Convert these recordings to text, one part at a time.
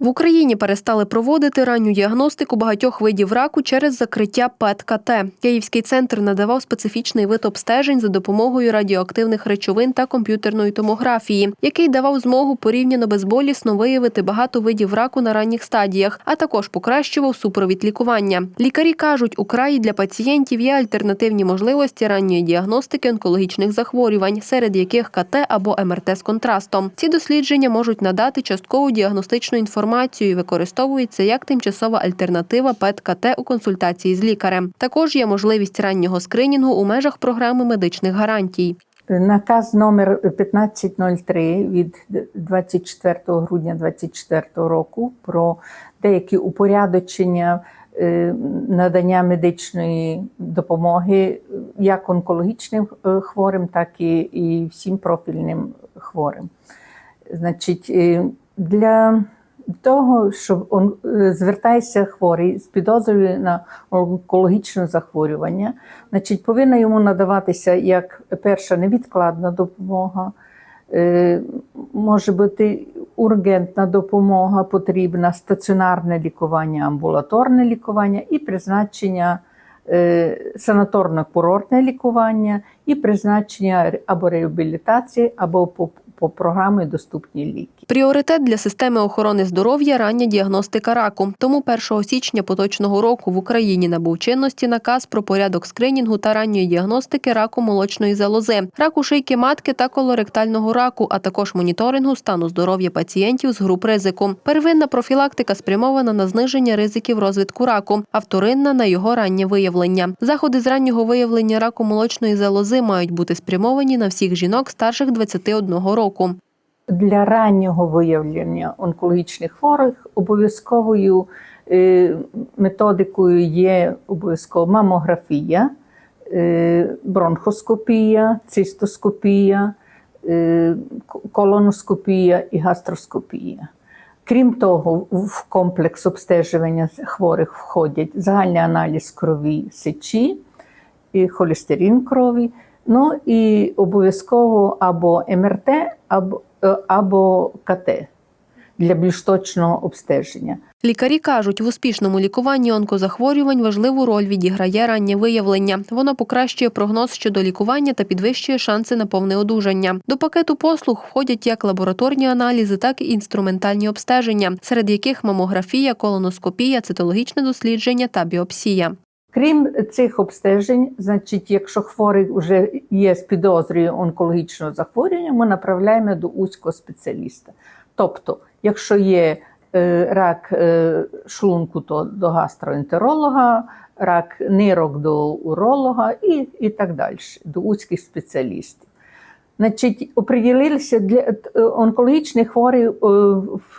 В Україні перестали проводити ранню діагностику багатьох видів раку через закриття ПЕТ-КТ. Київський центр надавав специфічний вид обстежень за допомогою радіоактивних речовин та комп'ютерної томографії, який давав змогу порівняно безболісно виявити багато видів раку на ранніх стадіях, а також покращував супровід лікування. Лікарі кажуть, у краї для пацієнтів є альтернативні можливості ранньої діагностики онкологічних захворювань, серед яких КТ або МРТ з контрастом. Ці дослідження можуть надати часткову діагностичну інформацію і використовуються як тимчасова альтернатива ПЕТ-КТ у консультації з лікарем. Також є можливість раннього скринінгу у межах програми медичних гарантій. Наказ номер 1503 від 24 грудня 2024 року про деякі упорядочення е, надання медичної допомоги як онкологічним е, хворим, так і, і всім профільним хворим. Значить, е, для того, щоб он, е, звертається хворий з підозрою на онкологічне захворювання, значить, повинна йому надаватися як перша невідкладна допомога, е, може бути ургентна допомога, потрібна стаціонарне лікування, амбулаторне лікування і призначення е, санаторно-курортне лікування, і призначення або реабілітації, або по, програмі доступні ліки. Пріоритет для системи охорони здоров'я рання діагностика раку. Тому 1 січня поточного року в Україні набув чинності наказ про порядок скринінгу та ранньої діагностики раку молочної залози, раку шийки матки та колоректального раку, а також моніторингу стану здоров'я пацієнтів з груп ризику. Первинна профілактика спрямована на зниження ризиків розвитку раку, а вторинна на його раннє виявлення. Заходи з раннього виявлення раку молочної залози мають бути спрямовані на всіх жінок старших 21 року. Для раннього виявлення онкологічних хворих обов'язковою е, методикою є обов'язково мамографія, е, бронхоскопія, цистоскопія, е, колоноскопія і гастроскопія. Крім того, в комплекс обстежування хворих входять загальний аналіз крові сечі, холестерин крові, ну і обов'язково або МРТ, або, е, або КТ для більш точного обстеження. Лікарі кажуть, в успішному лікуванні онкозахворювань важливу роль відіграє раннє виявлення. Воно покращує прогноз щодо лікування та підвищує шанси на повне одужання. До пакету послуг входять як лабораторні аналізи, так і інструментальні обстеження, серед яких мамографія, колоноскопія, цитологічне дослідження та біопсія. Крім цих обстежень, значить, якщо хворий вже є з підозрою онкологічного захворювання, ми направляємо до узького спеціаліста. Тобто, якщо є е, рак е, шлунку, то до гастроентеролога, рак нирок до уролога і, і так далі, до узьких спеціалістів. Значить, оприділилися для е, онкологічний хворий е,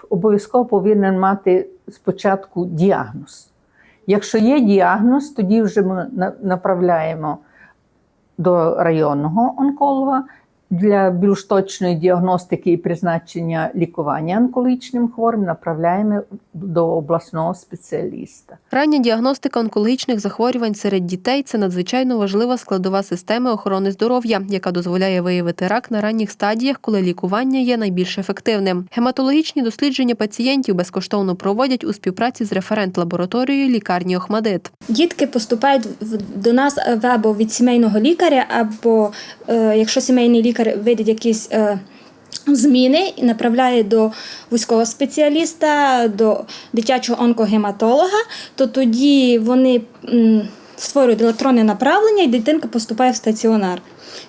обов'язково повинен мати спочатку діагноз. Якщо є діагноз, тоді вже ми направляємо до районного онколога для більш точної діагностики і призначення лікування онкологічним хворим направляємо до обласного спеціаліста. Рання діагностика онкологічних захворювань серед дітей це надзвичайно важлива складова системи охорони здоров'я, яка дозволяє виявити рак на ранніх стадіях, коли лікування є найбільш ефективним. Гематологічні дослідження пацієнтів безкоштовно проводять у співпраці з референт-лабораторією лікарні Охмадит. Дітки поступають в- до нас або від сімейного лікаря, або е, якщо сімейний лікар видить якісь е, зміни і направляє до вузького спеціаліста, до дитячого онкогематолога, то тоді вони створюють електронне направлення і дитинка поступає в стаціонар.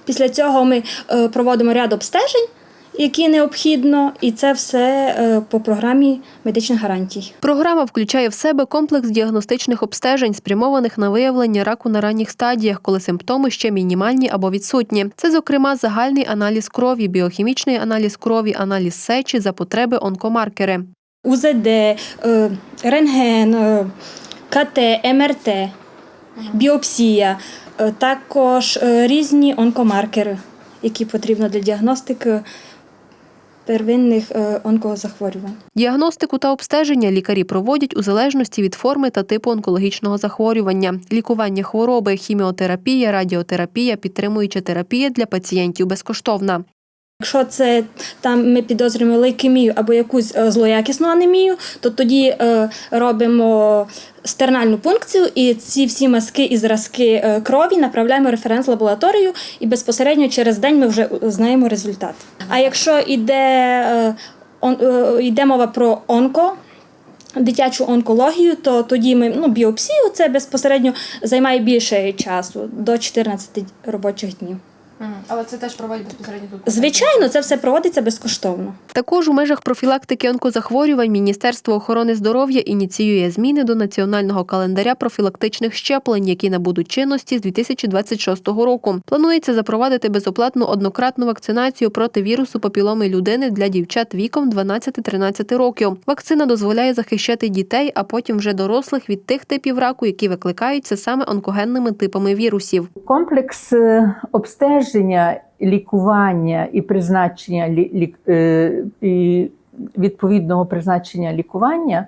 Після цього ми е, проводимо ряд обстежень, які необхідно, і це все е, по програмі медичних гарантій. Програма включає в себе комплекс діагностичних обстежень, спрямованих на виявлення раку на ранніх стадіях, коли симптоми ще мінімальні або відсутні. Це, зокрема, загальний аналіз крові, біохімічний аналіз крові, аналіз сечі за потреби онкомаркери. УЗД, е, рентген, е, КТ, МРТ, біопсія, е, також різні онкомаркери, які потрібно для діагностики первинних е, онкозахворювань. Діагностику та обстеження лікарі проводять у залежності від форми та типу онкологічного захворювання, лікування хвороби, хіміотерапія, радіотерапія, підтримуюча терапія для пацієнтів безкоштовна. Якщо це там ми підозрюємо лейкемію або якусь е, злоякісну анемію, то тоді е, робимо стернальну пункцію і ці всі мазки і зразки е, крові направляємо референс лабораторію, і безпосередньо через день ми вже знаємо результат. А якщо йде, е, он, е, йде мова про онко, дитячу онкологію, то тоді ми ну, біопсію це безпосередньо займає більше часу до 14 робочих днів. Але це теж проводять безпосередньо тут. Звичайно, це все проводиться безкоштовно. Також у межах профілактики онкозахворювань Міністерство охорони здоров'я ініціює зміни до національного календаря профілактичних щеплень, які набудуть чинності з 2026 року. Планується запровадити безоплатну однократну вакцинацію проти вірусу папіломи людини для дівчат віком 12-13 років. Вакцина дозволяє захищати дітей, а потім вже дорослих від тих типів раку, які викликаються саме онкогенними типами вірусів. Комплекс е, обстеження, лікування і призначення лі- е, і відповідного призначення лікування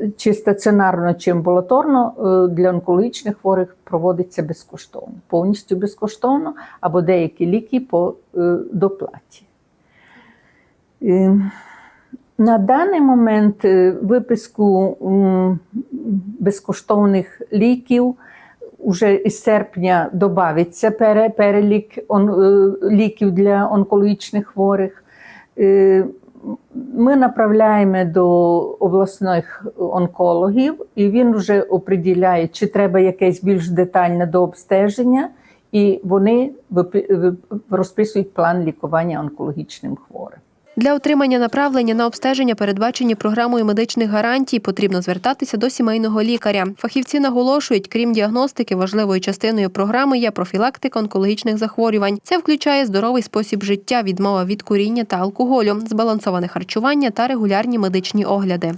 е, чи стаціонарно, чи амбулаторно е, для онкологічних хворих проводиться безкоштовно, повністю безкоштовно, або деякі ліки по доплаті. На даний момент виписку безкоштовних ліків уже із серпня додається перелік е, ліків для онкологічних хворих. Е, Ми направляємо до обласних онкологів, і він вже оприділяє, чи треба якесь більш детальне дообстеження, і вони розписують план лікування онкологічним хворим. Для отримання направлення на обстеження, передбачені програмою медичних гарантій, потрібно звертатися до сімейного лікаря. Фахівці наголошують, крім діагностики, важливою частиною програми є профілактика онкологічних захворювань. Це включає здоровий спосіб життя, відмова від куріння та алкоголю, збалансоване харчування та регулярні медичні огляди.